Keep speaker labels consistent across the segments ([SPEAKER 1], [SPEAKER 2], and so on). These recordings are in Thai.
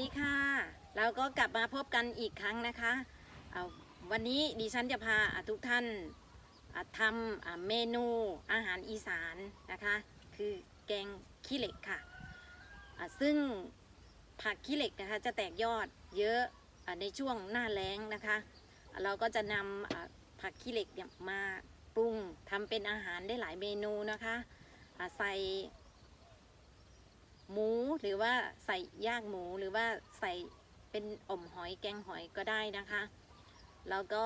[SPEAKER 1] ดีค่ะ เราก็กลับมาพบกันอีกครั้งนะคะเอาวันนี้ดิฉันจะพาทุกท่านทำเมนูอาหารอีสานนะคะ คือแกงขี้เหล็กค่ะ ซึ่งผักขี้เหล็กนะคะจะแตกยอดเยอะในช่วงหน้าแล้งนะคะ เราก็จะนำผักขี้เหล็กเนี่ยมาปรุงทำเป็นอาหารได้หลายเมนูนะคะ ใส่ หมูหรือว่าใส่ย่างหมูหรือว่าใส่เป็นอมหอยแกงหอยก็ได้นะคะ แล้วก็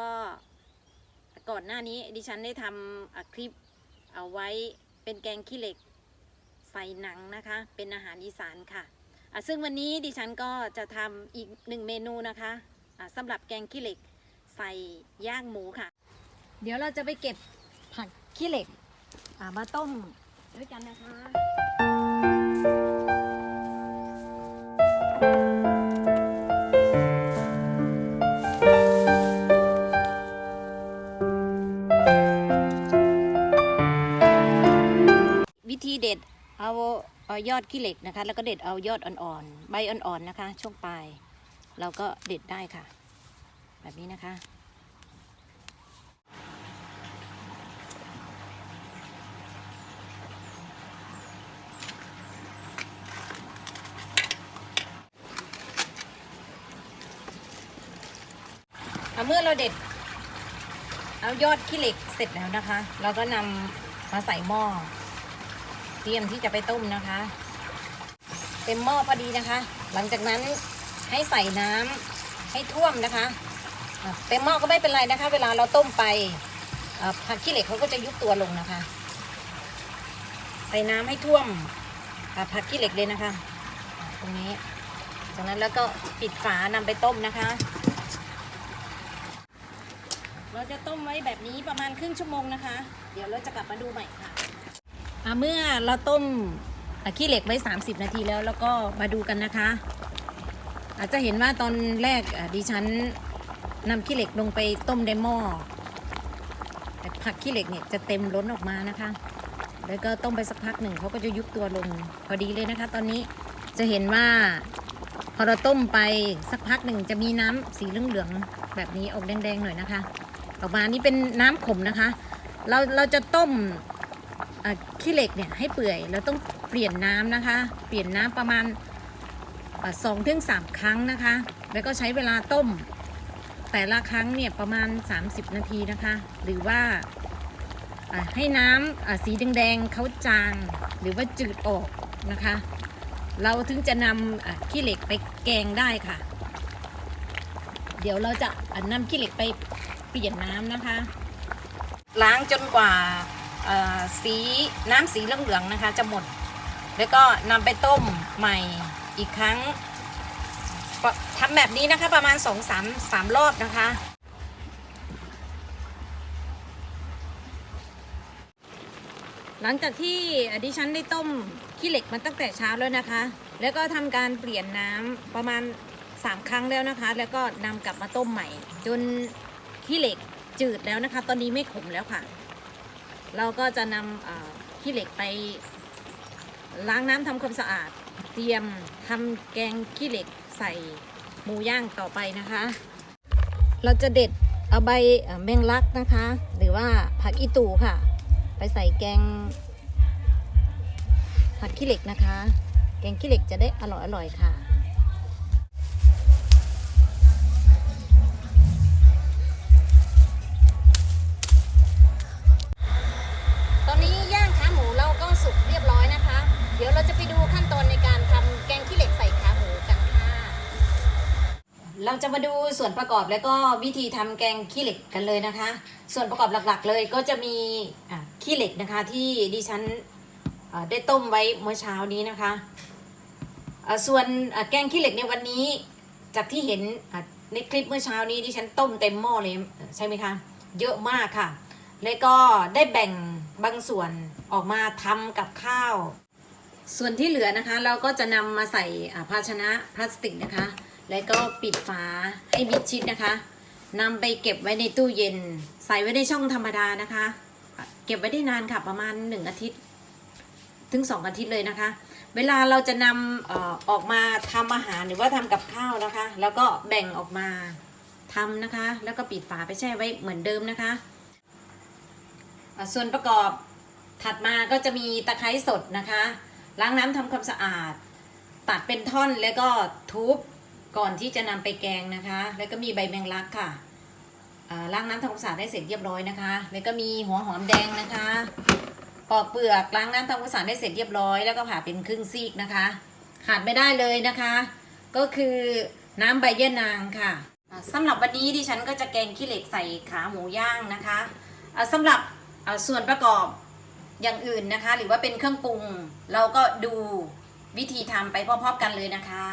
[SPEAKER 1] ก่อนหน้านี้ดิฉันได้ทำคลิปเอาไว้เป็นแกงขี้เหล็กใส่หนังนะคะ เป็นอาหารอีสานค่ะะซึ่งวันนี้ดิฉันก็จะทำอีกหนึ่งเมนูนะคะะสำหรับแกงขี้เหล็กใส่ย่างหมูค่ะ เดี๋ยวเราจะไปเก็บผักขี้เหล็กมาต้มด้วยกันนะคะ เอายอดขี้เหล็กนะคะ แล้วก็เด็ดเอายอดอ่อนๆ ใบอ่อนๆนะคะ ช่วงปลาย เราก็เด็ดได้ค่ะ แบบนี้นะคะเอเมื่อเราเด็ด เอายอดขี้เหล็กเสร็จแล้วนะคะ เราก็นำมาใส่หม้อ เตรียมที่จะไปต้มนะคะ เต็มหม้อพอดีนะคะ หลังจากนั้นให้ใส่น้ำให้ท่วมนะคะเต็มหม้อก็ไม่เป็นไรนะคะ เวลาเราต้มไปผักขี้เหล็กเขาก็จะยุบตัวลงนะคะ ใส่น้ำให้ท่วมผักขี้เหล็กเลยนะคะอะตรงนี้ จากนั้นแล้วก็ปิดฝานำไปต้มนะคะ เราจะต้มไว้แบบนี้ประมาณครึ่งชั่วโมงนะคะ เดี๋ยวเราจะกลับมาดูใหม่ค่ะ อะเมื่อเราต้มขี้เหล็กไว้ 30 นาทีแล้วแล้วก็มาดูกันนะคะ อาจจะเห็นว่าตอนแรกดิฉันนำขี้เหล็กลงไปต้มในหม้อแต่ผักขี้เหล็กเนี่ยจะเต็มล้นออกมานะคะ แล้วก็ต้มไปสักพักหนึ่งเขาก็จะยุบตัวลงพอดีเลยนะคะ ตอนนี้จะเห็นว่าพอเราต้มไปสักพักหนึ่งจะมีน้ำสีเหลืองๆแบบนี้ออกแดงๆหน่อยนะคะ ออกมานี่เป็นน้ำขมนะคะ เราเราจะต้ม ขี้เหล็กเนี่ยให้เปื่อยเราต้องเปลี่ยนน้ำนะคะ เปลี่ยนน้ำประมาณสองถึงสามครั้งนะคะ แล้วก็ใช้เวลาต้ม แต่ละครั้งเนี่ยประมาณ 30 นาทีนะคะ หรือว่าให้น้ำอะสีแดงๆเขาจางหรือว่าจืดออกนะคะ เราถึงจะนำขี้เหล็กไปแกงได้ค่ะ เดี๋ยวเราจะนำขี้เหล็กไปเปลี่ยนน้ำนะคะ ล้างจนกว่า สีน้ำสีเหลืองๆนะคะ จะหมด แล้วก็นำไปต้มใหม่อีกครั้งทำแบบนี้นะคะประมาณ2องสามสามรอบนะคะ หลังจากที่ดิฉันได้ต้มขี้เหล็กมาตั้งแต่เช้าแล้วนะคะ แล้วก็ทำการเปลี่ยนน้ำประมาณ3ครั้งแล้วนะคะ แล้วก็นำกลับมาต้มใหม่ จนขี้เหล็กจืดแล้วนะคะ ตอนนี้ไม่ขมแล้วค่ะ เราก็จะนำขี้เหล็กไปล้างน้ำทำความสะอาด เตรียมทำแกงขี้เหล็กใส่หมูย่างต่อไปนะคะ เราจะเด็ดเอาใบแมงลักนะคะ หรือว่าผักอีตูค่ะ ไปใส่แกงผัดขี้เหล็กนะคะ แกงขี้เหล็กจะได้อร่อยอร่อยๆค่ะ เราจะมาดูส่วนประกอบแล้วก็วิธีทำแกงขี้เหล็กกันเลยนะคะ ส่วนประกอบหลักๆเลยก็จะมีขี้เหล็กนะคะที่ดิฉันได้ต้มไว้เมื่อเช้านี้นะคะะส่วนแกงขี้เหล็กในวันนี้จากที่เห็นในคลิปเมื่อเช้านี้ดิฉันต้มเต็มหม้อเลยใช่ไหมคะ เยอะมากค่ะ แล้วก็ได้แบ่งบางส่วนออกมาทำกับข้าว ส่วนที่เหลือนะคะ เราก็จะนำมาใส่ภาชนะพลาสติกนะคะ แล้วก็ปิดฝาให้มิดชิดนะคะนำไปเก็บไว้ในตู้เย็น ใส่ไว้ในช่องธรรมดานะคะ เก็บไว้ได้นานค่ะประมาณ 1 อาทิตย์ ถึง 2 อาทิตย์เลยนะคะ เวลาเราจะนำออออกมาทำอาหารหรือว่าทำกับข้าวนะคะ แล้วก็แบ่งออกมาทำนะคะ แล้วก็ปิดฝาไปแช่ไว้เหมือนเดิมนะคะอะส่วนประกอบถัดมาก็จะมีตะไคร้สดนะคะ ล้างน้ำทำความสะอาด ตัดเป็นท่อนแล้วก็ทุบ ก่อนที่จะนำไปแกงนะคะ แล้วก็มีใบแมงลักค่ะล้างน้ำทำความสะอาดได้เสร็จเรียบร้อยนะคะ แล้วก็มีหัวหอมแดงนะคะ ปอกเปลือกล้างน้ำทำความสะอาดได้เสร็จเรียบร้อย แล้วก็ผ่าเป็นครึ่งซีกนะคะ ขาดไม่ได้เลยนะคะ ก็คือน้ำใบยื่อนางค่ะอ่าสำหรับวันนี้ดิฉันก็จะแกงขี้เหล็กใส่ขาหมูย่างนะคะอ่าสำหรับส่วนประกอบอย่างอื่นนะคะ หรือว่าเป็นเครื่องปรุง เราก็ดูวิธีทำไปพร้อมๆกันเลยนะคะ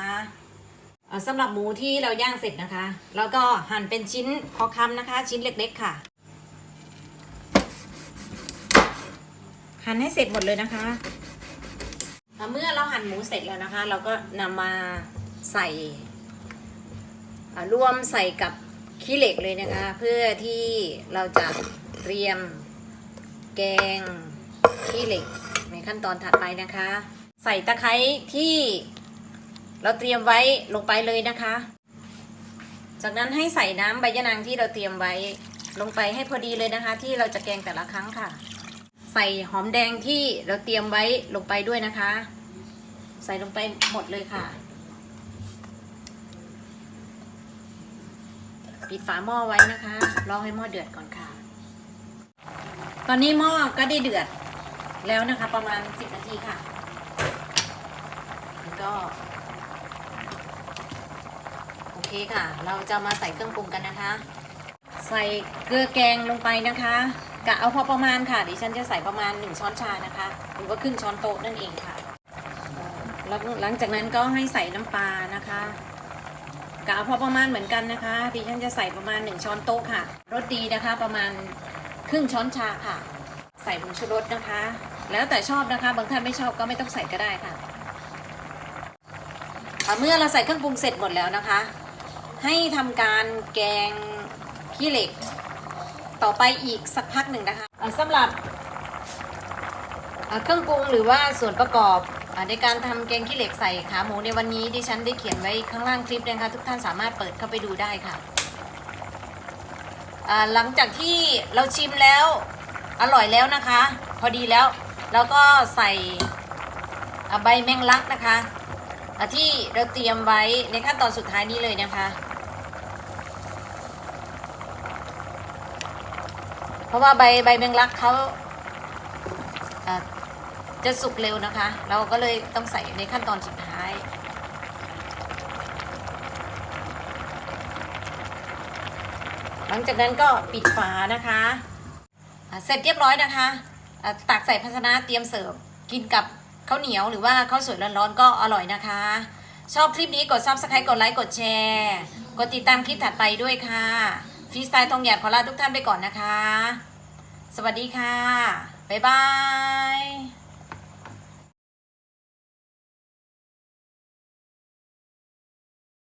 [SPEAKER 1] สำหรับหมูที่เราย่างเสร็จนะคะ แล้วก็หั่นเป็นชิ้นพอคำนะคะ ชิ้นเล็กๆค่ะ หั่นให้เสร็จหมดเลยนะคะเมื่อเราหั่นหมูเสร็จแล้วนะคะ เราก็นำมาใส่อะรวมใส่กับขี้เหล็กเลยนะคะ เพื่อที่เราจะเตรียมแกงขี้เหล็กในขั้นตอนถัดไปนะคะ ใส่ตะไคร้ที่ เราเตรียมไว้ลงไปเลยนะคะ จากนั้นให้ใส่น้ำใบยะนางที่เราเตรียมไว้ลงไปให้พอดีเลยนะคะ ที่เราจะแกงแต่ละครั้งค่ะ ใส่หอมแดงที่เราเตรียมไว้ลงไปด้วยนะคะ ใส่ลงไปหมดเลยค่ะ ปิดฝาหม้อไว้นะคะรอให้หม้อเดือดก่อนค่ะ ตอนนี้หม้อก็ได้เดือดแล้วนะคะ ประมาณ 10 นาทีค่ะแล้วก็ เคค่ะ เราจะมาใส่เครื่องปรุงกันนะคะ ใส่เกลือแกงลงไปนะคะกะเอาพอประมาณค่ะดิฉันจะใส่ประมาณ 1 ช้อนชานะคะ หรือว่าครึ่งช้อนโต๊ะนั่นเองค่ะแล้วหลังจากนั้นก็ให้ใส่น้ำปลานะคะกะเอาพอประมาณเหมือนกันนะคะดิฉันจะใส่ประมาณ 1 ช้อนโต๊ะค่ะรสดีนะคะ ประมาณครึ่งช้อนชาค่ะ ใส่ผงชูรสนะคะ แล้วแต่ชอบนะคะ บางท่านไม่ชอบก็ไม่ต้องใส่ก็ได้ค่ะอะเมื่อเราใส่เครื่องปรุงเสร็จหมดแล้วนะคะ ให้ทำการแกงขี้เหล็ก ต่อไปอีกสักพักหนึ่งนะคะสำหรับเครื่องปรุงหรือว่าส่วนประกอบในการทำแกงขี้เหล็กใส่ขาหมูในวันนี้ดิฉันได้เขียนไว้ข้างล่างคลิปนะคะทุกท่านสามารถเปิดเข้าไปดูได้ค่ะหลังจากที่เราชิมแล้วอร่อยแล้วนะคะ พอดีแล้วแล้วก็ใส่ใบแมงลักนะคะที่เราเตรียมไว้ในขั้นตอนสุดท้ายนี้เลยนะคะ เพราะว่าใบใบแมงลักเขาจะสุกเร็วนะคะ เราก็เลยต้องใส่ในขั้นตอนสุดท้ายหลังจากนั้นก็ปิดฝานะคะะเสร็จเรียบร้อยนะคะะตักใส่ภาชนะเตรียมเสิร์ฟ กินกับข้าวเหนียวหรือว่าข้าวสวยร้อนๆก็อร่อยนะคะ ชอบคลิปนี้กด subscribe กดไลค์ กดแชร์ กดติดตามคลิปถัดไปด้วยค่ะ ฟรีสไตล์ทองหยาดขอลาทุกท่านไปก่อนนะคะ สวัสดีค่ะ บ๊ายบาย